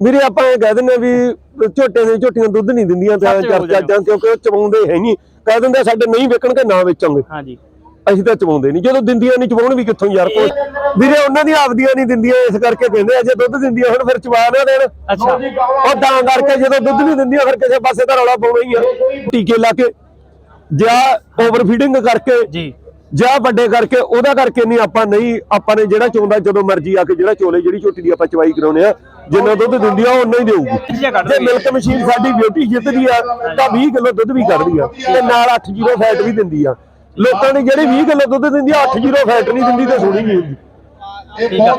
ਵੀਰੇ ਆਪਾਂ ਇਹ ਕਹਿ ਦਿੰਦੇ ਆ ਵੀ ਝੋਟੇ ਦੀਆਂ ਝੋਟੀਆਂ ਦੁੱਧ ਨਹੀਂ ਦਿੰਦੀਆਂ ਤਾਂ ਸੱਚ ਬੋਲ ਚਰਚਾ ਜਾਂ ਕਿਉਂਕਿ ਉਹ ਚਵਾਉਂਦੇ ਹੈ ਨਹੀਂ। ਕਹਿ ਦਿੰਦੇ ਸਾਡੇ ਨਹੀਂ ਵਿਕਣਗੇ ਨਾ ਵੇਚਾਂਗੇ। ਹਾਂਜੀ। ਅਸੀਂ ਤਾਂ ਚਵਾਉਂਦੇ ਨਹੀਂ। ਜਦੋਂ ਦਿੰਦੀਆਂ ਨਹੀਂ ਚਵਾਉਣ ਵੀ ਕਿੱਥੋਂ ਯਾਰ ਕੋਈ? ਵੀਰੇ ਉਹਨਾਂ ਦੀਆਂ ਆਪਦੀਆਂ ਨਹੀਂ ਦਿੰਦੀਆਂ ਇਸ ਕਰਕੇ ਕਹਿੰਦੇ ਆ ਜੇ ਦੁੱਧ ਦਿੰਦੀਆਂ ਹੁਣ ਫਿਰ ਚਵਾ ਨਾ ਦੇਣ। ਅੱਛਾ। ਉਹ ਤਾਂ ਕਰਕੇ ਜਦੋਂ ਦੁੱਧ ਨਹੀਂ ਦਿੰਦੀਆਂ ਫਿਰ ਕਿਸੇ ਪਾਸੇ ਤਾਂ ਰੌਲਾ ਪਾਉਣਾ ਹੀ ਆ। ਟੀਕੇ ਲਾ ਕੇ ਜਾਂ ਓਵਰ ਫੀਡਿੰਗ ਕਰਕੇ ਜੀ। ਜਾਂ ਵੱਡੇ ਕਰਕੇ ਉਹਦਾ ਕਰਕੇ ਨਹੀਂ ਆਪਾਂ ਨਹੀਂ ਆਪਾਂ ਨੇ ਜਿਹੜਾ ਚੋਂਦਾ ਜਦੋਂ ਮਰਜ਼ੀ ਆ ਕੇ ਜਿਹੜਾ ਚੋਲੇ ਜਿਹੜੀ ਝੋਟੀ ਦੀ ਆਪਾਂ ਚਵਾਈ ਕਰਾਉਨੇ ਆ ਜਿੰਨਾ ਦੁੱਧ ਦਿੰਦੀ ਆ ਉਹਨਾਂ ਹੀ ਦੇਊਗੀ। ਜੇ ਮਿਲਕ ਮਸ਼ੀਨ ਸਾਡੀ ਬਿਊਟੀ ਜਿੱਤਦੀ ਆ ਤਾਂ 20 ਕਿਲੋ ਦੁੱਧ ਵੀ ਕੱਢਦੀ ਆ। ਤੇ ਨਾਲ 8 ਜੀਰੋ ਫੈਟ ਵੀ ਦਿੰਦੀ ਆ। ਲੋਕਾਂ ਨੇ ਜਿਹੜੀ 20 ਕਿਲੋ ਦੁੱਧ ਦਿੰਦੀ ਆ 8 ਜੀਰੋ ਫੈਟ ਨਹੀਂ ਦਿੰਦੀ ਤੇ ਸੁਣੀ ਨਹੀਂ ਹੁੰਦੀ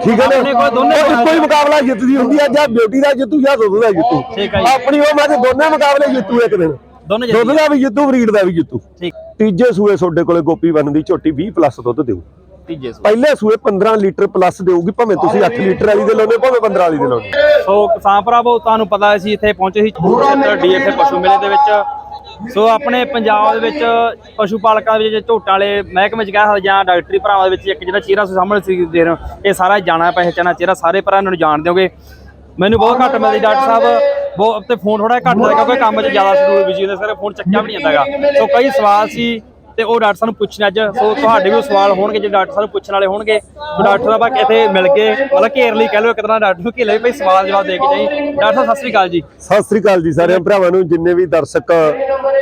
ਠੀਕ ਹੈ ਨਾ? ਇੱਕੋ ਹੀ ਮੁਕਾਬਲਾ ਜਿੱਤਦੀ ਹੁੰਦੀ ਆ ਜਾਂ ਬਿਊਟੀ ਦਾ ਜਿੱਤੂ ਜਾਂ ਦੁੱਧ ਦਾ ਜਿੱਤੂ। ਆਪਣੀ ਉਹ ਮੱਝ ਦੋਨੇ ਮੁਕਾਬਲੇ ਜਿੱਤੂ ਇੱਕ ਦਿਨ। ਦੁੱਧ ਦਾ ਵੀ ਜਿੱਤੂ ਬਰੀਡ ਦਾ ਵੀ ਜਿੱਤੂ। ਠੀਕ। ਤੀਜੇ ਸੂਏ ਤੁਹਾਡੇ ਕੋਲੇ ਗੋਪੀ ਬਨ ਦੀ ਝੋਟੀ 20 ਪਲੱਸ ਦੁੱਧ ਦੇਊ। ਤੀਜੇ ਸੂ ਪਹਿਲੇ ਸੂਏ 15 ਲੀਟਰ ਪਲੱਸ ਦੇਊਗੀ ਭਾਵੇਂ ਤੁਸੀਂ 8 ਲੀਟਰ ਵਾਲੀ ਦੇ ਲਾਉਂਦੇ ਭਾਵੇਂ 15 ਵਾਲੀ ਦੇ ਲਾਉਂਦੇ ਸੋ ਕਿਸਾਨ ਭਰਾਵੋ ਤੁਹਾਨੂੰ ਪਤਾ ਸੀ ਇੱਥੇ ਪਹੁੰਚੇ ਸੀ ਡੀਐਫਏ ਪਸ਼ੂ ਮੇਲੇ ਦੇ ਵਿੱਚ। ਸੋ ਆਪਣੇ ਪੰਜਾਬ ਦੇ ਵਿੱਚ ਪਸ਼ੂ ਪਾਲਕਾਂ ਦੇ ਵਿੱਚ ਝੋਟਾਂ ਵਾਲੇ ਮਹਿਕਮੇ ਚ ਕਹਿ ਸਕਦੇ ਜਾਂ ਡਾਕਟਰੀ ਭਰਾਵਾਂ ਦੇ ਵਿੱਚ ਇੱਕ ਜਿਹੜਾ ਚਿਹਰਾ ਸਾਹਮਣੇ ਸੀ ਦੇ ਰਹੇ ਇਹ ਸਾਰਾ ਜਾਣਾ ਪਹਿਚਾਨਾ ਚਿਹਰਾ ਸਾਰੇ ਭਰਾ ਨੂੰ ਜਾਣਦੇ ਹੋਗੇ ਮੈਨੂੰ ਬਹੁਤ ਘੱਟ ਮਿਲਦੀ ਡਾਕਟਰ ਸਾਹਿਬ। ਬਹੁਤ ਤੇ ਫੋਨ ਥੋੜਾ ਘੱਟ ਲੱਗਦਾ ਕਿਉਂਕਿ ਕੰਮ 'ਚ ਜ਼ਿਆਦਾ ਸ਼ਡਿਊਲ ਬਿਜ਼ੀ ਹੁੰਦਾ ਸਾਰੇ ਫੋਨ ਚੱਕਿਆ ਵੀ ਨਹੀਂ ਜਾਂਦਾਗਾ। ਸੋ ਕਈ ਸਵਾਲ ਸੀ ਤੇ ਉਹ ਡਾਕਟਰ ਸਾਹਿਬ ਨੂੰ ਪੁੱਛਣੇ ਅੱਜ ਸੋ ਤੁਹਾਡੇ ਵੀ ਸਵਾਲ ਹੋਣਗੇ ਜੇ ਡਾਕਟਰ ਸਾਹਿਬ ਨੂੰ ਪੁੱਛਣ ਵਾਲੇ ਹੋਣਗੇ। ਸੋ ਡਾਕਟਰ ਸਾਹਿਬ ਆ ਇੱਥੇ ਮਿਲ ਕੇ ਮਤਲਬ ਘੇਰ ਲਈ ਕਹਿ ਲਓ ਇੱਕ ਤਰ੍ਹਾਂ ਡਾਕਟਰ ਨੂੰ ਘੇਰ ਲਈ ਭਾਈ ਸਵਾਲ ਜਵਾਬ ਦੇ ਕੇ ਜਾਈ। ਡਾਕਟਰ ਸਾਹਿਬ ਸਤਿ ਸ੍ਰੀ ਅਕਾਲ ਜੀ। ਸਤਿ ਸ੍ਰੀ ਅਕਾਲ ਜੀ ਸਾਰਿਆਂ ਭਰਾਵਾਂ ਨੂੰ ਜਿੰਨੇ ਵੀ ਦਰਸ਼ਕ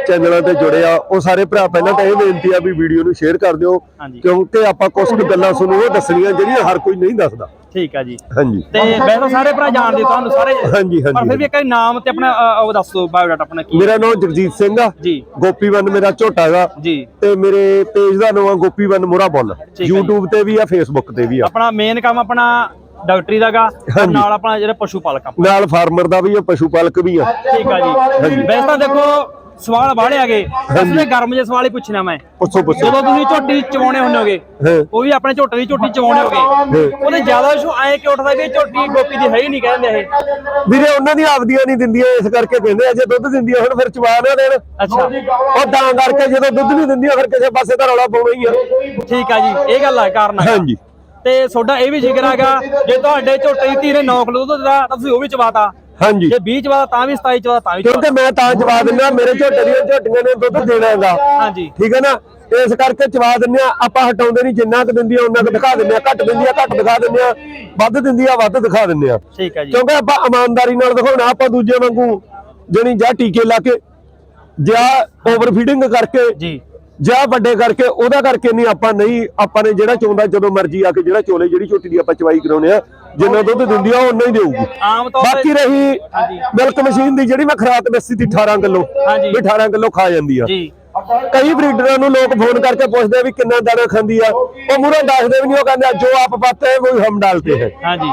ਚੈਨਲਾਂ ਤੇ ਜੁੜੇ ਆ ਉਹ ਸਾਰੇ ਭਰਾ ਪਹਿਲਾਂ ਤਾਂ ਇਹ ਬੇਨਤੀ ਆ ਵੀ ਵੀਡੀਓ ਨੂੰ ਸ਼ੇਅਰ ਕਰ ਦਿਓ। ਕਿਉਂਕਿ ਆਪਾਂ ਕੁਝ ਗੱਲਾਂ ਤੁਹਾਨੂੰ ਉਹ ਦੱਸਣੀਆਂ ਜਿਹੜੀਆਂ ਹਰ ਕੋਈ ਨਹੀਂ ਦੱਸਦਾ। ਠੀਕ ਆ ਜੀ। ਹਾਂਜੀ। ਤੇ ਵੈਸੇ ਤਾਂ ਸਾਰੇ ਭਰਾ ਜਾਣਦੇ ਤੁਹਾਨੂੰ ਸਾਰੇ ਹਾਂਜੀ, ਹਾਂਜੀ। ਪਰ ਫਿਰ ਵੀ ਇੱਕ ਵਾਰੀ ਨਾਮ ਤੇ ਆਪਣਾ ਅ, ਉਹ ਦੱਸ ਦਿਓ ਬਾਇਓਡਾਟਾ ਆਪਣਾ ਕੀ ਮੇਰਾ ਨਾਮ ਜਗਜੀਤ ਸਿੰਘ ਆ। ਜੀ। ਗੋਪੀਵਨ ਮੇਰਾ ਝੋਟਾ ਹੈਗਾ ਜੀ। ਤੇ ਮੇਰੇ ਪੇਜ ਦਾ ਨਾਮ ਆ ਗੋਪੀਵਨ ਮੋਰਾ ਬੁੱਲ। ਜੀ। YouTube ਤੇ ਵੀ ਆ Facebook ਤੇ ਵੀ ਆ। ਆਪਣਾ ਮੇਨ ਕੰਮ ਆਪਣਾ ਡਾਕਟਰੀ ਦਾਗਾ ਹਾਂਜੀ। ਨਾਲ ਆਪਣਾ ਜਿਹੜਾ ਪਸ਼ੂ ਪਾਲਕ ਆ ਨਾਲ ਫਾਰਮਰ ਦਾ ਵੀ ਆ ਪਸ਼ੂ ਪਾਲਕ ਵੀ ਆ। ਠੀਕ ਆ ਜੀ। ਵੈਸੇ ਤਾਂ ਦੇਖੋ ਸਵਾਲ ਬਾਹਲੇ ਆਗੇ ਅਸਲੇ ਗਰਮ ਜਿਹੇ ਸਵਾਲ ਹੀ ਪੁੱਛਣਾ ਮੈਂ। ਪੁੱਛੋ ਪੁੱਛੋ। ਜਦੋਂ ਤੁਸੀਂ ਝੋਟੀ ਚਵਾਉਣੇ ਹੁੰਦੇ ਹੋਗੇ ਹਾਂ। ਉਹ ਵੀ ਆਪਣੇ ਝੋਟੇ ਦੀ ਝੋਟੀ ਚਵਾਉਣੇ ਹੋਗੇ। ਉਹਦੇ ਜ਼ਿਆਦਾ ਇਸ਼ੂ ਐ ਕਿ ਉੱਠਦਾ ਵੀ ਝੋਟੀ ਗੋਪੀ ਦੀ ਹੈ ਹੀ ਨਹੀਂ ਕਹਿੰਦੇ ਇਹ। ਵੀਰੇ ਉਹਨਾਂ ਦੀ ਆਪਦੀਆਂ ਨਹੀਂ ਦਿੰਦੀਆਂ ਇਸ ਕਰਕੇ ਕਹਿੰਦੇ ਜੇ ਦੁੱਧ ਦਿੰਦੀਆਂ ਹੁਣ ਫਿਰ ਚਵਾ ਨਾ ਦੇਣ। ਅੱਛਾ। ਉਹ ਤਾਂ ਕਰਕੇ ਜਦੋਂ ਦੁੱਧ ਨਹੀਂ ਦਿੰਦੀਆਂ ਫਿਰ ਕਿਸੇ ਪਾਸੇ ਤਾਂ ਰੌਲਾ ਪਾਉਣਾ ਹੀ ਆ। ਠੀਕ ਆ ਜੀ ਇਹ ਗੱਲ ਆ ਕਾਰਨ ਹਾਂਜੀ। ਤੇ ਤੁਹਾਡਾ ਇਹ ਵੀ ਜ਼ਿਕਰ ਹੈਗਾ ਜੇ ਤੁਹਾਡੇ ਝੋਟੇ ਦੀ ਧੀ ਨੇ 9 ਕਿਲੋ ਦੁੱਧ ਤਾਂ ਤੁਸੀਂ ਉਹ ਵੀ ਚਵਾਤਾ। ਹਾਂਜੀ। ਜੇ 20 ਚਵਾਤਾ ਤਾਂ ਵੀ 27 ਚਵਾਤਾ ਤਾਂ ਵੀ ਕਿਉਂਕਿ ਮੈਂ ਤਾਂ ਚਵਾ ਦਿੰਦਾ ਮੇਰੇ ਝੋਟੇ ਦੀਆਂ ਝੋਟੀਆਂ ਨੇ ਦੁੱਧ ਦੇਣਾ ਹੈਗਾ ਹਾਂਜੀ। ਠੀਕ ਹੈ ਨਾ? ਇਸ ਕਰਕੇ ਚਵਾ ਦਿੰਦੇ ਆ ਆਪਾਂ ਹਟਾਉਂਦੇ ਨਹੀਂ ਜਿੰਨਾ ਕੁ ਦਿੰਦੀ ਆ ਉਹਨਾਂ ਕੁ ਦਿਖਾ ਦਿੰਦੇ ਆ ਘੱਟ ਦਿੰਦੀ ਆ ਘੱਟ ਦਿਖਾ ਦਿੰਦੇ ਆ ਵੱਧ ਦਿੰਦੀ ਆ ਵੱਧ ਦਿਖਾ ਦਿੰਦੇ ਆ ਠੀਕ ਆ ਜੀ। ਕਿਉਂਕਿ ਆਪਾਂ ਇਮਾਨਦਾਰੀ ਨਾਲ ਦਿਖਾਉਣਾ ਆਪਾਂ ਦੂਜੇ ਵਾਂਗੂ ਜਣੀ ਜਾਂ ਟੀਕੇ ਲਾ ਕੇ ਜਾਂ ਓਵਰ ਫੀਡਿੰਗ ਕਰਕੇ ਜੀ। ਜਾਂ ਵੱਡੇ ਕਰਕੇ ਉਹਦਾ ਕਰਕੇ ਨਹੀਂ ਆਪਾਂ ਨਹੀਂ ਆਪਾਂ ਨੇ ਜਿਹੜਾ ਚੋਂਦਾ ਜਦੋਂ ਮਰਜ਼ੀ ਆ ਕੇ ਜਿਹੜਾ ਚੋਲੇ ਜਿਹੜੀ ਝੋਟੀ ਦੀ ਆਪਾਂ ਚਵਾਈ ਕਰਾਉਨੇ ਆ ਜਿੰਨਾ ਦੁੱਧ ਦਿੰਦੀ ਆ ਉਹਨਾਂ ਹੀ ਦੇਊਗੀ। ਆਮ ਤੌਰ ਬਾਕੀ ਰਹੀ। ਮਿਲਕ ਮਸ਼ੀਨ ਦੀ ਜਿਹੜੀ ਮੈਂ ਖਰਾਕ ਦੱਸੀ ਤੀ 18 ਕਿਲੋ। ਵੀ 18 ਕਿਲੋ ਖਾ ਜਾਂਦੀ ਆ। ਜੀ। ਕਈ ਬਰੀਡਰਾਂ ਨੂੰ ਲੋਕ ਫੋਨ ਕਰਕੇ ਪੁੱਛਦੇ ਆ ਵੀ ਕਿੰਨਾ ਦਾਣਾ ਖਾਂਦੀ ਆ। ਉਹ ਮੂਹਰੋਂ ਦੱਸਦੇ ਵੀ ਨਹੀਂ ਉਹ ਕਹਿੰਦੇ ਜੋ ਆਪ ਪਾਤੇ ਹੈ ਉਹ ਹਮ ਡਾਲਤੇ ਹੈ। ਹਾਂਜੀ।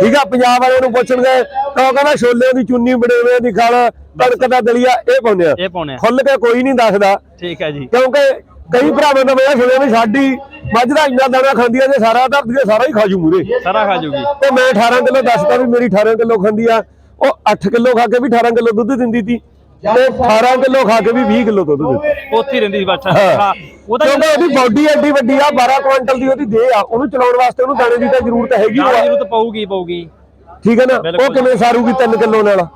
ਠੀਕ ਆ ਪੰਜਾਬ ਵਾਲਿਆਂ ਨੂੰ ਪੁੱਛਣਗੇ ਤਾਂ ਉਹ ਕਹਿੰਦਾ ਛੋਲਿਆਂ ਦੀ ਚੁੰਨੀ ਬੜੇਵੇਂ ਦੀ ਖਲ ਕਣਕ ਦਾ ਦਲੀਆ ਇਹ ਪਾਉਂਦੇ ਆ। ਖੁੱਲ ਕੇ ਕੋਈ ਨਹੀਂ ਦੱਸਦਾ। ਠੀਕ ਹੈ ਜੀ। ਕਿਉਂਕਿ ਕਈ ਭਰਾਵਾਂ ਦਾ ਮੈਂ ਸੁਣਿਆ ਵੀ ਸਾਡੀ ਮੱਝ ਦਾ ਇੰਨਾ ਦਾਣਾ ਖਾਂਦੀ ਆ ਜੇ ਸਾਰਾ ਧਰਤੀ ਤੇ ਸਾਰਾ ਹੀ ਖਾਜੂ ਮੂਰੇ। ਸਾਰਾ ਖਾ ਜੂਗੀ। ਤੇ ਮੈਂ 18 ਕਿਲੋ ਦੱਸਦਾ ਵੀ ਮੇਰੀ 18 ਕਿਲੋ ਖਾਂਦੀ ਆ। ਉਹ 8 ਕਿਲੋ ਖਾ ਕੇ ਵੀ 18 ਕਿਲੋ ਦੁੱਧ ਦਿੰਦੀ ਸੀ ਤੇ 18 ਕਿਲੋ ਖਾ ਕੇ ਵੀ 20 ਕਿਲੋ ਦੁੱਧ ਦਿੰਦੀ। ਉੱਥੇ ਹੀ ਰਹਿੰਦੀ ਸੀ ਬੱਚਾ ਹਾਂ। ਉਹਦਾ ਕਿਉਂਕਿ ਉਹਦੀ ਬਾਡੀ ਐਡੀ ਵੱਡੀ ਆ 12 ਕੁਇੰਟਲ ਦੀ ਉਹਦੀ ਦੇਹ ਆ। ਉਹਨੂੰ ਚਲਾਉਣ ਵਾਸਤੇ ਉਹਨੂੰ ਦਾਣੇ ਦੀ ਤਾਂ ਜ਼ਰੂਰਤ ਹੈਗੀ ਓ ਆ ਜ਼ਰੂਰਤ ਪਊਗੀ ਪਊਗੀ। ਠੀਕ ਹੈ ਨਾ? ਬਿਲਕੁਲ। ਉਹ ਕਿਵੇਂ ਸਾਰੂਗੀ 3 ਕਿਲੋ ਨਾਲ?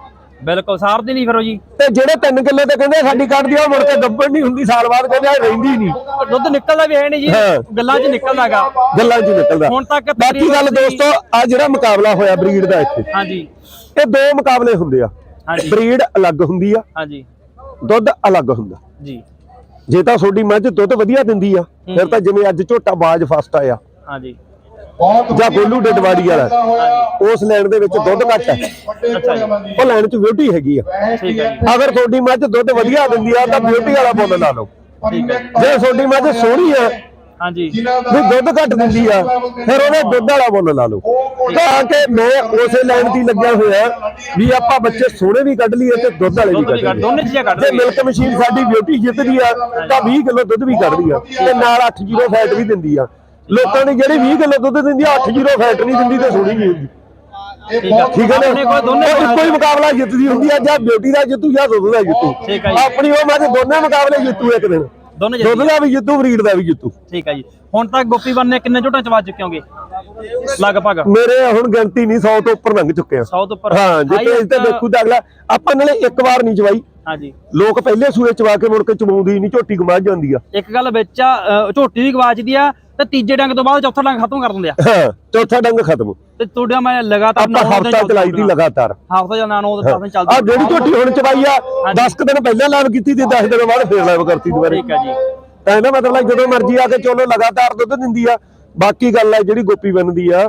ਬਿਲਕੁਲ ਸਾਰਦੀ ਨਹੀਂ ਫਿਰ ਉਹ ਜੀ। ਤੇ ਜਿਹੜੇ 3 ਕਿਲੋ ਤੇ ਕਹਿੰਦੇ ਸਾਡੀ ਕੱਢਦੀ ਆ ਮੁੜ ਕੇ ਗੱਬੜ ਨਹੀਂ ਹੁੰਦੀ ਸਾਲ ਬਾਅਦ ਕਹਿੰਦੇ ਆ ਰਹਿੰਦੀ ਨਹੀਂ। ਦੁੱਧ ਨਿਕਲਦਾ ਵੀ ਹੈ ਨਹੀਂ ਜੀ ਹਾਂ। ਗੱਲਾਂ 'ਚ ਨਿਕਲਦਾਗਾ। ਗੱਲਾਂ 'ਚ ਨਿਕਲਦਾ। ਹੁਣ ਤੱਕ ਬਾਕੀ ਗੱਲ ਤਕਰੀਬਨ ਦੋਸਤੋ ਆ ਜਿਹੜਾ ਮੁਕਾਬਲਾ ਹੋਇਆ ਬਰੀਡ ਦਾ ਇੱਥੇ ਹਾਂਜੀ। ਇਹ ਦੋ ਮੁਕਾਬਲੇ ਹੁੰਦੇ ਆ। ਹਾਂਜੀ। ਬਰੀਡ ਅਲੱਗ ਹੁੰਦੀ ਆ ਹਾਂਜੀ। ਦੁੱਧ ਅਲੱਗ ਹੁੰਦਾ। ਜੀ। ਜੇ ਤਾਂ ਤੁਹਾਡੀ ਮੱਝ ਦੁੱਧ ਵਧੀਆ ਦਿੰਦੀ ਆ ਫਿਰ ਤਾਂ ਜਿਵੇਂ ਅੱਜ ਝੋਟਾ ਬਾਜ ਫਸਟ ਆਇਆ। ਹਾਂਜੀ। ਜਾਂ ਗੋਲੂ ਡਡਵਾੜੀ ਵਾਲਾ ਉਸ ਲੈਣ ਦੇ ਵਿੱਚ ਦੁੱਧ ਘੱਟ ਹੈ ਉਹ ਲੈਣ 'ਚ ਬਿਊਟੀ ਹੈਗੀ ਆ। ਅਗਰ ਤੁਹਾਡੀ ਮੱਝ ਦੁੱਧ ਵਧੀਆ ਦਿੰਦੀ ਆ ਤਾਂ ਬਿਊਟੀ ਵਾਲਾ ਮੁੱਲ ਲਾ ਲਓ। ਜੇ। ਤੁਹਾਡੀ ਮੱਝ ਸੋਹਣੀ ਆ ਹਾਂਜੀ। ਵੀ ਦੁੱਧ ਘੱਟ ਦਿੰਦੀ ਆ ਫਿਰ ਉਹਦੇ ਦੁੱਧ ਵਾਲਾ ਮੁੱਲ ਲਾ ਲਓ। ਤਾਂ ਕਿ ਮੈਂ ਉਸੇ ਲਾਈਨ ਦੀ ਲੱਗਿਆ ਹੋਇਆ ਵੀ ਆਪਾਂ ਬੱਚੇ ਸੋਹਣੇ ਵੀ ਕੱਢ ਲਈਏ ਤੇ ਦੁੱਧ ਵਾਲੇ ਵੀ ਕੱਢ ਕੱਢ ਦੋਨੇ ਚੀਜ਼ਾਂ ਕੱਢ ਜੇ ਲਈਏ। ਮਿਲਕ ਮਸ਼ੀਨ ਸਾਡੀ ਬਿਊਟੀ ਜਿੱਤਦੀ ਆ ਤਾਂ 20 ਕਿਲੋ ਦੁੱਧ ਵੀ ਕੱਢਦੀ ਆ। ਤੇ ਨਾਲ 8 ਜੀਰੋ ਫੈਟ ਵੀ ਦਿੰਦੀ ਆ। ਲੋਕਾਂ ਨੇ ਜਿਹੜੀ 20 ਕਿਲੋ ਦੁੱਧ ਦਿੰਦੀ ਆ 8 ਜੀਰੋ ਫੈਟ ਨਹੀਂ ਦਿੰਦੀ ਤੇ ਸੋਹਣੀ ਨਹੀਂ ਹੁੰਦੀ। ਠੀਕ ਹੈ ਨਾ? ਹੀ ਮੁਕਾਬਲਾ ਜਿੱਤਦੀ ਹੁੰਦੀ ਆ ਜਾਂ ਬਿਊਟੀ ਦਾ ਜਿੱਤੂ ਜਾਂ ਦੁੱਧ ਦਾ ਜਿੱਤੂ। ਜੀ। ਆਪਣੀ ਉਹ ਮੱਝ ਦੋਨੇ ਮੁਕਾਬਲੇ ਜਿੱਤੂ ਇੱਕ ਦਿਨ। ਦੋਨੇ ਦੁੱਧ ਦਾ ਵੀ ਜਿੱਤੂ ਬਰੀਡ ਦਾ ਵੀ ਜਿੱਤੂ। ਠੀਕ ਹੈ ਜੀ। ਹੁਣ ਤੱਕ ਗੋਪੀ ਬੰਨ ਨੇ ਕਿੰਨੇ ਝੋਟਾਂ ਚਵਾ ਚੁੱਕੇ ਹੋਗੇ? ਲਗਭਗ। ਮੇਰੇ ਹੁਣ ਗਿਣਤੀ ਨਹੀਂ 100 ਤੋਂ ਉੱਪਰ ਲੰਘ ਚੁੱਕੇ ਆ। 100 ਤੋਂ ਉੱਪਰ। ਹਾਂ ਜਿੱਤੇ Highest- ਤੇ ਦੇਖੂ ਤਾਂ ਅਗਲਾ ਆਪਾਂ ਨਾਲੇ ਇੱਕ ਵਾਰ ਨਹੀਂ ਚਵਾਈ। ਹਾਂਜੀ। ਲੋਕ ਪਹਿਲੇ ਸੂਏ ਚਵਾ ਕੇ ਮੁੜ ਕੇ ਚਵਾਉਂਦੀ ਨਹੀਂ ਝੋਟੀ ਗਮਾ ਜਾਂਦੀ ਆ। ਇੱਕ ਗੱਲ ਵਿੱਚ ਝੋਟੀ ਵੀ ਗਵਾਚਦੀ ਆ ਤੇ ਤੀਜੇ ਡੰਗ ਤੋਂ ਬਾਅਦ ਚੌਥਾ ਡੰਗ ਖਤਮ ਕਰ ਦਿੰਦੇ ਆ। ਹਾਂ ਚੌਥਾ ਡੰਗ ਖਤਮ। ਤੇ ਤੁਹਾਡਾ ਮੈਂ ਲਗਾਤਾਰ ਆਪਾਂ ਹਫਤਾ ਚਲਾਈ ਦੀ ਲਗਾਤਾਰ। ਹਫਤਾ ਜਾਂ 9 10 ਦਿਨ ਚੱਲਦੀ ਆ ਜਿਹੜੀ ਝੋਟੀ ਹੁਣ ਚਵਾਈ ਆ 10 ਦਿਨ ਪਹਿਲਾਂ ਲਾਈਵ ਕੀਤੀ ਤੇ 10 ਦਿਨ ਬਾਅਦ ਫੇਰ ਲਾਈਵ ਕਰਤੀ ਦੁਬਾਰੇ। ਠੀਕ ਹੈ ਜੀ। ਤਾਂ ਇਹਦਾ ਮਤਲਬ ਹੈ ਜਦੋਂ ਮਰਜ਼ੀ ਆ ਕੇ ਚਲੋ ਲਗਾਤਾਰ ਦੁੱਧ ਦਿੰਦੀ ਆ। ਬਾਕੀ ਗੱਲ ਹੈ ਜਿਹੜੀ ਗੋਪੀ ਬਣਦੀ ਆ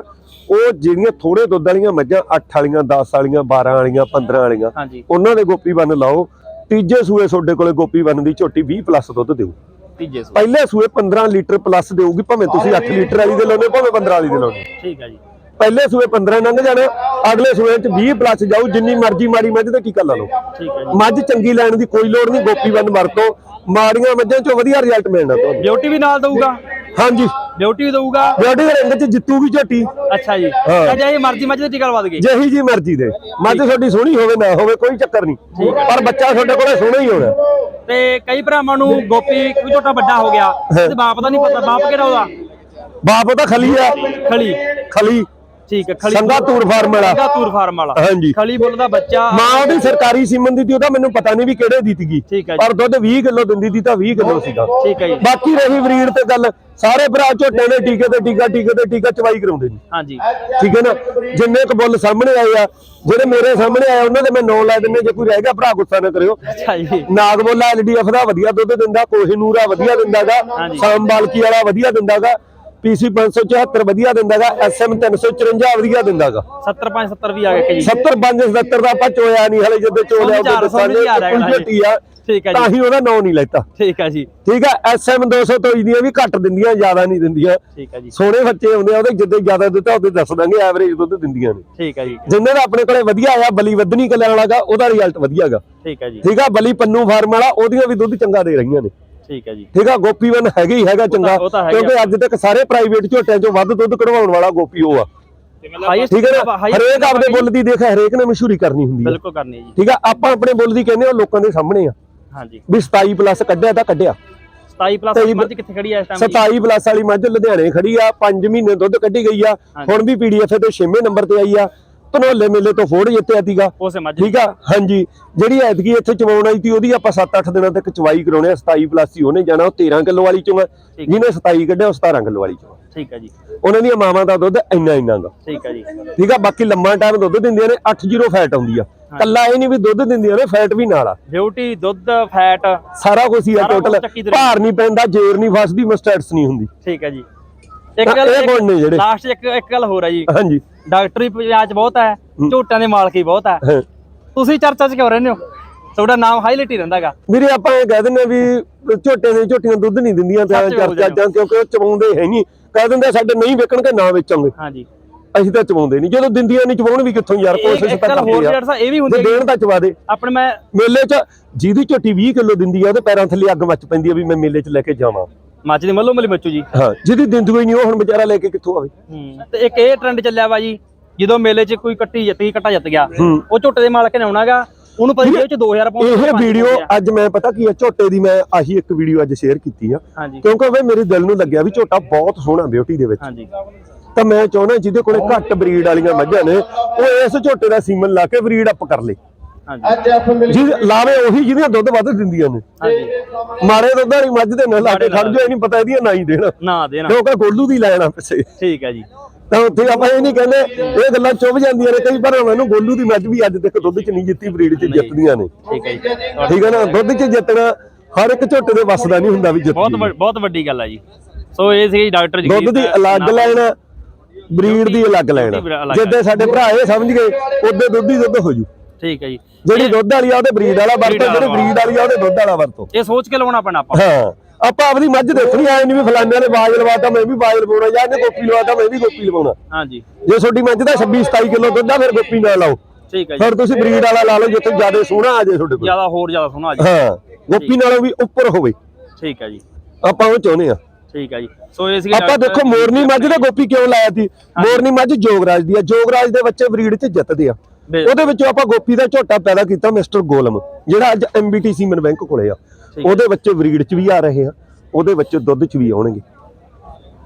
ਉਹ ਜਿਹੜੀਆਂ ਥੋੜੇ ਦੁੱਧ ਵਾਲੀਆਂ ਮੱਝਾਂ 8 ਵਾਲੀਆਂ 10 ਵਾਲੀਆਂ 12 ਵਾਲੀਆਂ 15 ਵਾਲੀਆਂ ਉਹਨਾਂ ਦੇ ਗੋਪੀ ਬਣ ਲਾਓ। ਤੀਜੇ ਸੂਏ ਤੁਹਾਡੇ ਕੋਲੇ ਗੋਪੀ ਦੀ ਝੋਟੀ 20 ਪਲੱਸ ਦੁੱਧ ਦਿਓ ਤੀਜੇ ਪਹਿਲੇ ਸੂਏ 15 ਲੀਟਰ ਪਲੱਸ ਦੇਊਗੀ ਭਾਵੇਂ ਤੁਸੀਂ 8 ਲੀਟਰ ਵਾਲੀ ਦੇ ਲਾਉਂਦੇ ਭਾਵੇਂ 15 ਵਾਲੀ ਦੇ ਲਾਉਂਦੇ ਠੀਕ ਹੈ ਜੀ। ਪਹਿਲੇ ਸੂਏ 15 ਲੰਘ ਜਾਣੇ ਅਗਲੇ ਸੂਏ ਚ 20 ਪਲੱਸ ਜਾਊ ਜਿੰਨੀ ਮਰਜ਼ੀ ਮਾੜੀ ਮੱਝ ਤੇ ਟੀਕਾ ਲਾ ਲਓ। ਠੀਕ ਹੈ ਜੀ। ਮੱਝ ਚੰਗੀ ਲੈਣ ਦੀ ਕੋਈ ਲੋੜ ਨਹੀਂ ਗੋਪੀ ਬੰਨ ਵਰਤੋ। ਮਾੜੀਆਂ ਮੱਝਾਂ ਚੋਂ ਵਧੀਆ ਰਿਜ਼ਲਟ ਮਿਲਣਾ ਤੁਹਾਨੂੰ। ਬਿਊਟੀ ਵੀ ਨਾਲ ਦਊਗਾ। ਹਾਂਜੀ। ਬਿਊਟੀ ਵੀ ਦਊਗਾ? ਬੋਡੀ ਦੇ ਰਿੰਗ ਚ ਜਿੱਤੂਗੀ ਝੋਟੀ। ਅੱਛਾ ਜੀ। ਹਾਂ। ਅਜਾ ਇਹ ਮਰਜ਼ੀ ਮੱਝ ਦੇ ਟਿਕਲ ਵਧ ਗਈ ਜਿਹੀ ਜੀ ਮਰਜ਼ੀ ਦੇ। ਮੱਝ ਤੁਹਾਡੀ ਸੋਹਣੀ ਹੋਵੇ ਨਾ ਹੋਵੇ ਕੋਈ ਚੱਕਰ ਨਹੀਂ। ਪਰ ਬੱਚਾ ਤੁਹਾਡੇ ਕੋਲੇ ਸੋਹਣਾ ਹੀ ਹੋਣਾ। ਤੇ ਕਈ ਭਰਾਵਾਂ ਨੂੰ ਗੋਪੀ ਕੋਈ ਝੋਟਾ ਵੱਡਾ ਹੋ ਗਿਆ। ਤੇ ਬਾਪ ਦਾ ਨਹੀਂ ਪਤਾ। ਬਾਪ ਕਿਹੜਾ ਉਹਦਾ? ਬਾਪ ਉਹਦਾ ਖਲੀ ਆ। ਖਲੀ। ਖਲੀ। ਠੀਕ ਹੈ ਖਲੀ ਸੰਗਾ ਤੂਰ ਫਾਰਮ ਵਾਲਾ। ਸੰਗਾ ਤੂਰ ਫਾਰਮ ਵਾਲਾ। ਹਾਂਜੀ। ਖਲੀ ਬੁੱਲ ਦਾ ਬੱਚਾ ਮਾਂ ਉਹਦੀ ਸਰਕਾਰੀ ਸੀਮਨ ਦੀ ਤੀ ਉਹਦਾ ਮੈਨੂੰ ਪਤਾ ਨਹੀਂ ਵੀ ਕਿਹੜੇ ਦੀ ਤੀਗੀ ਠੀਕ ਹੈ ਜੀ। ਪਰ ਦੁੱਧ 20 ਕਿਲੋ ਦਿੰਦੀ ਤੀ ਤਾਂ 20 ਕਿਲੋ ਸੀਗਾ। ਠੀਕ ਹੈ ਜੀ। ਬਾਕੀ ਰਹੀ ਬਰੀਡ ਤੇ ਗੱਲ ਸਾਰੇ ਭਰਾ ਝੋਟੇ ਦੇ ਟੀਕੇ ਤੇ ਟੀਕਾ ਟੀਕੇ ਤੇ ਟੀਕਾ ਚਵਾਈ ਕਰਾਉਂਦੇ ਜੀ ਹਾਂਜੀ। ਠੀਕ ਹੈ ਨਾ? ਜਿੰਨੇ ਕੁ ਬੁੱਲ ਸਾਹਮਣੇ ਆਏ ਆ ਜਿਹੜੇ ਮੇਰੇ ਸਾਹਮਣੇ ਆਏ ਉਹਨਾਂ ਦੇ ਮੈਂ ਨਾਂ ਲੈ ਦਿੰਨੇ ਜੇ ਕੋਈ ਰਹਿ ਗਿਆ ਭਰਾ ਗੁੱਸਾ ਨਾ ਕਰਿਓ। ਅੱਛਾ ਜੀ। ਨਾਗਬੋਲ ਐਲਡੀਐਫ ਦਾ ਵਧੀਆ ਦੁੱਧ ਦਿੰਦਾ ਕੋਹਿਨੂਰਾ ਵਧੀਆ ਦਿੰਦਾਗਾ। ਸਾਂਬਾਲਕੀ ਵਾਲਾ ਵਧੀਆ ਦਿੰਦਾਗਾ ਪੀਸੀ 574 ਵਧੀਆ ਦਿੰਦਾਗਾ ਐਸਐਮ 354 ਵਧੀਆ ਦਿੰਦਾਗਾ। 70 5 70 ਵੀ ਆ ਕਿ ਜੀ 70 5 70 ਦਾ ਆਪਾਂ ਚੋਇਆ ਨਹੀਂ ਹਲੇ ਜਦੋਂ ਉਦੋਂ ਵਿਚਾਰ, ਸੌ ਦੱਸਾਂਗੇ ਆ ਠੀਕ ਹੈ ਤਾਂ ਜੀ। ਹੀ ਉਹਦਾ ਨਾਂ ਨਹੀਂ ਲੈਤਾ। ਠੀਕ ਹੈ ਜੀ। ਠੀਕ ਹੈ ਐਸਐਮ 200 ਤੋਂ ਦੀਆਂ ਵੀ ਘੱਟ ਦਿੰਦੀਆਂ ਜ਼ਿਆਦਾ ਨਹੀਂ ਦਿੰਦੀਆਂ। ਠੀਕ ਹੈ ਜੀ। ਸੋਹਣੇ ਬੱਚੇ ਹੁੰਦੇ ਆ ਉਹਦੇ ਜਿੱਦੇ ਜ਼ਿਆਦਾ ਆ ਉਹਦੇ ਦੱਸ ਦਾਂਗੇ ਐਵਰੇਜ ਦੁੱਧ ਦਿੰਦੀਆਂ ਨੇ। ਠੀਕ ਹੈ ਜੀ। ਜਿੰਨੇ ਦਾ ਆਪਣੇ ਕੋਲੇ ਵਧੀਆ ਆਇਆ ਬਲੀ ਵਧਣੀ ਕਲਿਆਣ ਵਾਲਾਗਾ ਉਹਦਾ ਰਿਜ਼ਲਟ ਵਧੀਆਗਾ। ਠੀਕ ਹੈ ਜੀ। ਠੀਕ ਆ ਬਲੀ ਪੰਨੂ ਫਾਰਮ ਵਾਲਾ ਉਹਦੀਆਂ ਵੀ ਦੁੱਧ ਚੰਗਾ ਦੇ ਰਹੀਆਂ ਨੇ। ਠੀਕ ਹੈ ਜੀ। ਠੀਕ ਆ ਗੋਪੀਵਨ ਹੈਗਾ ਹੀ ਹੈਗਾ ਚੰਗਾ। ਕਿਉਂਕਿ ਅੱਜ ਤੱਕ ਸਾਰੇ ਪ੍ਰਾਈਵੇਟ ਝੋਟਿਆਂ ਚੋਂ ਵੱਧ ਦੁੱਧ ਕਢਵਾਉਣ ਵਾਲਾ ਗੋਪੀ ਉਹ ਆ। ਠੀਕ ਹੈ ਨਾ? ਹਰੇਕ ਆਪਦੇ ਬੁੱਲ ਦੀ ਦੇਖ ਹਰੇਕ ਨੇ ਮਸ਼ਹੂਰੀ ਕਰਨੀ ਹੁੰਦੀ ਹੈ ਬਿਲਕੁਲ ਕਰਨੀ ਜੀ। ਠੀਕ ਆ ਆਪਾਂ ਆਪਣੇ ਬੁੱਲ ਦੀ ਕਹਿੰਦੇ ਆ ਲੋਕਾਂ ਦੇ ਸਾਹਮਣੇ ਆ। ਹਾਂਜੀ। ਵੀ 27 ਪਲੱਸ ਕੱਢਿਆ ਤਾਂ ਕੱਢਿਆ। 27 ਪਲੱਸ ਤੇਈ- ਮੱਝ ਕਿੱਥੇ ਖੜੀ ਹੈ ਇਸ ਟਾਈਮ 27 ਪਲੱਸ ਵਾਲੀ ਮੱਝ ਲੁਧਿਆਣੇ ਖੜੀ ਆ 5 ਮਹੀਨੇ ਦੁੱਧ ਕੱਢੀ ਗਈ ਆ। ਹੁਣ ਵੀ ਪੀਡੀਐਫ ਤੇ 6ਵੇਂ ਨੰਬਰ ਤੇ ਆਈ ਆ। ਧਨੋਲੇ ਮੇਲੇ ਤੋਂ ਫੋੜ ਜਿੱਤਿਆ ਸੀਗਾ। ਉਸੇ ਮੱਝ ਠੀਕ ਆ? ਹਾਂਜੀ। ਜਿਹੜੀ ਐਤਕੀ ਇੱਥੇ ਚਵਾਉਣ ਆਈ ਸੀ ਉਹਦੀ ਆਪਾਂ 7-8 ਦਿਨਾਂ ਤੱਕ ਚਵਾਈ ਕਰਾਉਣੇ ਆ। 27 ਪਲੱਸ ਹੀ ਉਹਨੇ ਜਾਣਾ ਉਹ 13 ਕਿਲੋ ਵਾਲੀ ਚੋਂ ਆ। ਜਿਹਨੇ 27 ਕੱਢਿਆ ਉਹ 17 ਕਿਲੋ ਵਾਲੀ ਚੋਂ ਆ। ਠੀਕ ਹੈ ਜੀ। ਉਹਨਾਂ ਦੀਆਂ ਮਾਵਾਂ ਦਾ ਦੁੱਧ ਇੰਨਾ ਇੰਨਾ ਗਾ। ਠੀਕ ਹੈ ਜੀ। ਠੀਕ ਆ? ਬਾਕੀ ਲੰਮਾ ਟਾਈਮ ਦੁੱਧ ਦਿੰਦੀਆਂ ਨੇ 8-0 ਫੈਟ ਆਉਂਦੀ ਆ। ਕੱਲਾ ਇਹ ਨਹੀਂ ਵੀ ਦੁੱਧ ਦਿੰਦੀਆਂ ਨੇ ਫੈਟ ਵੀ ਨਾਲ ਆ। ਬਿਊਟੀ ਦੁੱਧ ਫੈਟ ਸਾਰਾ ਕੁਝ ਹੀ ਆ ਟੋਟਲ। ਭਾਰ ਨਹੀਂ ਪੈਂਦਾ ਜੇਰ ਨਹੀਂ ਫਸਦੀ ਮਸਟੈਟਸ ਨਹੀਂ ਹੁੰਦੀ। ਠੀਕ ਹੈ ਜੀ। ਇੱਕ ਗੱਲ ਇਹ ਗੁਣ ਨੇ ਜਿਹੜੇ। ਲਾਸਟ ਇੱਕ ਇੱਕ ਗੱਲ ਹੋਰ ਹੈ ਜੀ। ਹਾਂਜੀ। ਡਾਕਟਰੀ ਪੰਜਾਬ 'ਚ ਬਹੁਤ ਹੈ ਝੋਟਿਆਂ ਦੇ ਮਾਲਕ ਹੀ ਬਹੁਤ ਹੈ। ਤੁਸੀਂ ਚਰਚਾ 'ਚ ਕਿਉਂ ਰਹਿੰਦੇ ਹੋ? ਤੁਹਾਡਾ ਨਾਮ ਹਾਈਲਾਈਟ ਹੀ ਰਹਿੰਦਾਗਾ ਵੀਰੇ ਆਪਾਂ ਇਹ ਕਹਿ ਦਿੰਦੇ ਆ ਵੀ ਝੋਟੇ ਦੇ ਝੋਟੀਆਂ ਦੁੱਧ ਨਹੀਂ ਦਿੰਦੀਆਂ ਤਾਂ ਚਰਚਾ। ਜਾਂ ਕਿਉਂਕਿ ਉਹ ਚਵਾਉਂਦੇ ਹੈ ਨਹੀਂ। ਕਹਿ ਦਿੰਦੇ ਆ ਸਾਡੇ ਨਹੀਂ ਵਿਕਣਗੇ ਨਾ ਵੇਚਾਂਗੇ। ਹਾਂਜੀ। ਅਸੀਂ ਤਾਂ ਚਵਾਉਂਦੇ ਨਹੀਂ। ਜਦੋਂ ਦਿੰਦੀਆਂ ਨਹੀਂ ਚਵਾਉਣ ਵੀ ਕਿੱਥੋਂ ਯਾਰ ਕੋਸ਼ਿਸ਼ ਇੱਕ ਤਾਂ ਗੱਲ ਹੋਰ ਕਰਦੇ ਆ। ਜਿਹੜਾ ਇਹ ਵੀ ਹੁੰਦੀ ਹੈ ਦੇਣ ਤਾਂ ਚਵਾ ਦੇ। ਆਪਣੇ ਮੈਂ ਮੇਲੇ 'ਚ ਜਿਹਦੀ ਝੋਟੀ 20 ਕਿਲੋ ਦਿੰਦੀ ਆ ਉਹਦੇ ਪੈਰਾਂ ਥੱਲੇ ਅੱਗ ਮੱਚ ਪੈਂਦੀ ਆ ਵੀ ਮੈਂ ਮੇਲੇ 'ਚ ਲੈ ਕੇ ਜਾਵਾਂ। ਮੱਝ ਦੀ ਮੱਲੋ ਮੱਲੀ ਮੱਚੂ ਜੀ। ਹਾਂ ਜਿਹਦੀ ਦਿੰਦੀ ਹੀ ਨਹੀਂ ਉਹ ਹੁਣ ਵਿਚਾਰਾ ਲੈ ਕੇ ਕਿੱਥੋਂ ਆਵੇ? ਹੂੰ। ਤੇ ਇੱਕ ਇਹ ਟ੍ਰੈਂਡ ਚੱਲਿਆ ਵਾ ਜੀ ਜਦੋਂ ਮੇਲੇ 'ਚ ਕੋਈ ਕੱਟੀ ਜਿੱਤ ਕੱਟਾ ਜਿੱਤ ਗਿਆ ਹੂੰ। ਉਹ ਝੋਟੇ ਦੇ ਮਾਲਕ ਨੇ ਆਉਣਾਗਾ ਉਹਨੂੰ ਪਤਾ ਇਹ 'ਚ 2000 ਪਾਉਂਡ ਇਹ ਵੀਡੀਓ ਅੱਜ ਮੈਂ ਪਤਾ ਕੀ ਆ ਝੋਟੇ ਦੀ ਮੈਂ ਆਹੀ ਇੱਕ ਵੀਡੀਓ ਅੱਜ ਸ਼ੇਅਰ ਕੀਤੀ ਆ। ਹਾਂਜੀ। ਕਿਉਂਕਿ ਵੇ ਮੇਰੇ ਦਿਲ ਨੂੰ ਲੱਗਿਆ ਵੀ ਝੋਟਾ ਬਹੁਤ ਸੋਹਣਾ ਬਿਊਟੀ ਦੇ ਵਿੱਚ। ਹਾਂਜੀ। ਤਾਂ ਮੈਂ ਚਾਹੁੰਦਾ ਜਿਹਦੇ ਕੋਲੇ ਘੱਟ ਬਰੀਡ ਵਾਲੀਆਂ ਮੱਝਾਂ ਨੇ ਉਹ ਇਸ ਝੋਟੇ ਦਾ ਸੀਮਨ ਲਾ ਕੇ ਬਰੀਡ ਅਪ ਕਰ ਲੇ। ਜੀ ਲਾਵੇ ਉਹੀ ਜਿਹਦੀਆਂ ਦੁੱਧ ਵੱਧ ਦਿੰਦੀਆਂ ਨੇ। ਹਾਂਜੀ। ਮਾਰੇ ਦੁੱਧ ਵਾਲੀ ਮੱਝ ਦੇ ਨਾਲ ਲਾ ਕੇ ਖੜ ਜਾਓ ਇਹ ਨਹੀਂ ਪਤਾ ਇਹਦੀਆਂ ਨਾ ਹੀ ਦੇਣਾ। ਨਾ ਦੇਣਾ। ਕਿਉਂਕਿ ਗੋਲੂ ਦੀ ਲੈਣਾ ਪਿੱਛੇ। ਠੀਕ ਹੈ ਜੀ। ਤਾਂ ਉੱਥੇ ਆਪਾਂ ਇਹ ਨਹੀਂ ਕਹਿੰਦੇ ਇਹ ਗੱਲਾਂ ਚੁੱਭ ਜਾਂਦੀਆਂ ਨੇ ਕਈ ਵਾਰ ਮੈਨੂੰ ਗੋਲੂ ਦੀ ਮੱਝ ਵੀ ਅੱਜ ਤੱਕ ਦੁੱਧ 'ਚ ਨਹੀਂ ਜਿੱਤੀ ਬਰੀਡ 'ਚ ਜਿੱਤਦੀਆਂ ਨੇ। ਠੀਕ ਹੈ ਜੀ। ਠੀਕ ਹੈ ਨਾ? ਦੁੱਧ 'ਚ ਜਿੱਤਣਾ ਹਰ ਇੱਕ ਝੋਟੇ ਦੇ ਵੱਸ ਦਾ ਨਹੀਂ ਹੁੰਦਾ ਵੀ ਬਹੁਤ ਜਿੱਤੀ ਵੱਡ- ਬਹੁਤ ਵੱਡੀ ਗੱਲ ਹੈ ਜੀ। ਸੋ ਇਹ ਸੀ ਡਾਕਟਰ ਜੀ ਦੁੱਧ ਦੀ ਅਲੱਗ ਲੈਣ ਬਰੀਡ ਦੀ ਅਲੱਗ ਲੈਣ। ਦੀ ਜਿੱਦੇ ਸਾਡੇ ਭਰਾ ਇਹ ਸਮਝ ਗਏ ਉਹਦੇ ਦੁੱਧ ਹੀ ਦੁੱਧ ਹੋ ਜੂ। ਠੀਕ ਹੈ ਜੀ। ਜਿਹੜੀ ਦੁੱਧ ਵਾਲੀ ਆ ਉਹਦੇ ਬਰੀਡ ਵਾਲਾ ਵਰਤੋ ਜਿਹੜੀ ਬਰੀਡ ਵਾਲੀ ਆ ਉਹਦੇ ਦੁੱਧ ਵਾਲਾ ਵਰਤੋ। ਇਹ ਸੋਚ ਕੇ ਲਾਉਣਾ ਪੈਣਾ ਆਪਾਂ। ਹਾਂ ਆਪਾਂ ਆਪਣੀ ਮੱਝ ਦੇਖਣੀ ਆਏ ਨਹੀਂ ਵੀ ਫਲਾਨਿਆਂ ਨੇ ਬਾਜ ਲਵਾਤਾ ਮੈਂ ਵੀ ਬਾਜ ਲਵਾਉਣਾ ਜਾਂ ਇਹਨੇ ਗੋਪੀ ਲਵਾਤਾ ਮੈਂ ਵੀ ਗੋਪੀ ਲਵਾਉਣਾ। ਹਾਂਜੀ। ਜੇ ਤੁਹਾਡੀ ਮੱਝ ਦਾ 26 27 ਕਿਲੋ ਦੁੱਧ ਆ ਫਿਰ ਗੋਪੀ ਨਾ ਲਾਓ। ਠੀਕ ਹੈ ਜੀ। ਫਿਰ ਤੁਸੀਂ ਬਰੀਡ ਵਾਲਾ ਲਾ ਲਓ ਜਿੱਥੇ ਜ਼ਿਆਦਾ ਸੋਹਣਾ ਆ ਜਾਏ ਤੁਹਾਡੇ ਕੋਲ। ਜ਼ਿਆਦਾ ਹੋਰ ਜ਼ਿਆਦਾ ਸੋਹਣਾ ਆ ਜੀ ਹਾਂ ਗੋਪੀ ਨਾਲੋਂ ਵੀ ਉੱਪਰ ਹੋਵੇ। ਠੀਕ ਹੈ ਜੀ। ਆਪਾਂ ਉਹ ਚਾਹੁੰਦੇ ਆ ਠੀਕ ਹੈ ਜੀ। ਸੋ ਇਹ ਸੀ ਆਪਾਂ ਦੇਖੋ ਮੋਰਨੀ ਮੱਝ ਦਾ ਗੋਪੀ ਕਿਉਂ ਲਾਇਆ ਸੀ? ਮੋਰਨੀ ਮੱਝ ਜੋਗਰਾਜ ਦੀ ਆ। ਜੋਗਰਾਜ ਦੇ ਬੱਚੇ ਬਰੀਡ 'ਚ ਜਿੱਤਦੇ ਆ। ਉਹਦੇ ਵਿੱਚੋਂ ਆਪਾਂ ਗੋਪੀ ਦਾ ਝੋਟਾ ਪੈਦਾ ਕੀਤਾ ਮਿਸਟਰ ਗੋਲਮ ਜਿਹੜਾ ਅੱਜ ਐਮਬੀਟੀ ਸੀਮਨ ਬੈਂਕ ਕੋਲੇ ਆ। ਉਹਦੇ ਬੱਚੇ ਬਰੀਡ ਚ ਵੀ ਆ ਰਹੇ ਆ ਉਹਦੇ ਬੱਚੇ ਦੁੱਧ ਚ ਵੀ ਆਉਣਗੇ।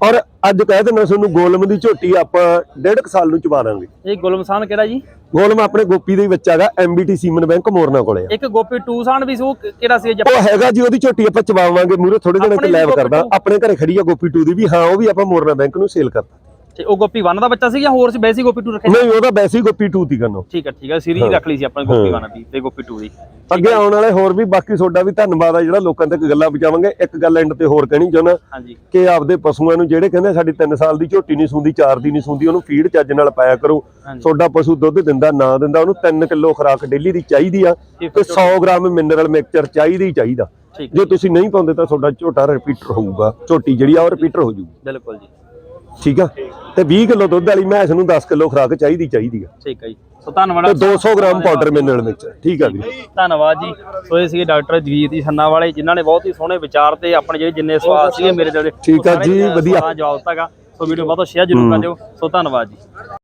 ਔਰ ਅੱਜ ਕਹਿ ਦਿੰਦਾ ਤੁਹਾਨੂੰ ਗੋਲਮ ਦੀ ਝੋਟੀ ਆਪਾਂ ਡੇਢ ਸਾਲ ਨੂੰ ਚਵਾ ਦਾਂਗੇ। ਇਹ ਗੁਲਮਸਾਨ ਕਿਹੜਾ ਜੀ? ਗੋਲਮ ਆਪਣੇ ਗੋਪੀ ਦੇ ਹੀ ਬੱਚਾ ਹੈਗਾ ਐਮਬੀਟੀ ਸੀਮਨ ਬੈਂਕ ਮੋਰਨਾ ਕੋਲੇ ਇੱਕ ਗੋਪੀ ਟੂਸਾਨ ਵੀ ਸੀ ਕਿਹੜਾ ਸੀ ਉਹ ਹੈਗਾ ਜੀ ਉਹਦੀ ਝੋਟੀ ਆਪਾਂ ਚਵਾਵਾਂਗੇ ਮੂਰੇ ਥੋੜੇ ਦਿਨ ਲੈਬ ਗੋਪੀ ਕਰਦਾ। ਟੂ? ਆਪਣੇ ਘਰੇ ਖੜੀ ਆ ਗੋਪੀ 2 ਦੀ ਵੀ ਹਾਂ ਉਹ ਵੀ ਆਪਾਂ ਮੋਰਨਾ ਬੈਂਕ ਨੂੰ ਸੇਲ ਕਰਦਾ ਤੇ ਉਹ ਗੋਪੀ 1 ਦਾ ਬੱਚਾ ਸੀ ਜਾਂ ਹੋਰ ਸੀ? ਵੈਸੀ ਗੋਪੀ 2 ਰੱਖੇ ਨਹੀਂ ਉਹਦਾ ਵੈਸੇ ਗੋਪੀ 2 ਦੀ ਕਰਨਾ ਠੀਕ ਹੈ ਠੀਕ ਹੈ ਸੀਰੀਜ਼ ਰੱਖ ਲਈ ਸੀ ਆਪਾਂ ਗੋਪੀ 1 ਦੀ ਤੇ ਗੋਪੀ 2 ਦੀ। ਅੱਗੇ ਆਉਣ ਵਾਲੇ ਹੋਰ ਵੀ ਬਾਕੀ ਤੁਹਾਡਾ ਵੀ ਧੰਨਵਾਦ ਆ ਜਿਹੜਾ ਲੋਕਾਂ ਤੱਕ ਗੱਲਾਂ ਪਹੁੰਚਾਵਾਂਗੇ। ਇੱਕ ਗੱਲ ਐਂਡ ਤੇ ਹੋਰ ਕਹਿਣੀ ਚਾਹੁੰਦਾ ਹਾਂਜੀ। ਕਿ ਆਪਦੇ ਪਸ਼ੂਆਂ ਨੂੰ ਜਿਹੜੇ ਕਹਿੰਦੇ ਸਾਡੀ 3 ਸਾਲ ਦੀ ਝੋਟੀ ਨਹੀਂ ਸੁੰਦੀ 4 ਦੀ ਨਹੀਂ ਸੁੰਦੀ ਉਹਨੂੰ ਫੀਡ ਚੱਜ ਨਾਲ ਪਾਇਆ ਕਰੋ। ਤੁਹਾਡਾ ਪਸ਼ੂ ਦੁੱਧ ਦਿੰਦਾ ਨਾ ਦਿੰਦਾ ਉਹਨੂੰ 3 ਕਿਲੋ ਖੁਰਾਕ ਡੇਲੀ ਦੀ ਚਾਹੀਦੀ ਆ ਤੇ 100 ਗ੍ਰਾਮ ਮਿਨਰਲ ਮਿਕਸਚਰ ਚਾਹੀਦਾ ਹੀ ਚਾਹੀਦਾ। ਜੇ ਤੁਸੀਂ ਨਹੀਂ ਪਾਉਂਦੇ ਤਾਂ ਤੁਹਾਡਾ ਝੋਟਾ ਰਿਪੀਟਰ ਹੋਊਗਾ ਝੋਟੀ ਜਿਹੜੀ ਆ ਉਹ ਰਿਪੀਟਰ ਹੋ ਜਾਊਗੀ ਬਿਲਕੁਲ ਜੀ। ਠੀਕ ਆ? ਤੇ 20 ਕਿਲੋ ਦੁੱਧ ਵਾਲੀ ਮੈਸ ਨੂੰ 10 ਕਿਲੋ ਖੁਰਾਕ ਚਾਹੀਦੀ ਚਾਹੀਦੀ ਆ। ਠੀਕ ਹੈ ਜੀ। ਸੋ ਧੰਨਵਾਦ ਤੇ 200 ਗ੍ਰਾਮ ਪਾਊਡਰ ਮਿਨਰਲ ਮਿਕਸਚਰ ਠੀਕ ਆ ਵੀਰੇ ਧੰਨਵਾਦ ਜੀ। ਸੋ ਇਹ ਸੀਗੇ ਡਾਕਟਰ ਜਗਜੀਤ ਜੀ ਸੰਨਾ ਵਾਲੇ ਜਿਨ੍ਹਾਂ ਨੇ ਬਹੁਤ ਹੀ ਸੋਹਣੇ ਵਿਚਾਰ ਤੇ ਆਪਣੇ ਜਿਹੜੇ ਜਿੰਨੇ ਸਵਾਲ ਸੀਗੇ ਮੇਰੇ ਦਿਲ ਦੇ ਠੀਕ ਆ ਜੀ, ਵਧੀਆ। ਜਵਾਬ ਦਿੱਤਾਗਾ ਸੋ ਵੀਡੀਓ ਬਹੁਤ ਸ਼ੇਅਰ ਜ਼ਰੂਰ ਕਰ ਦਿਓ। ਸੋ ਧੰਨਵਾਦ ਜੀ।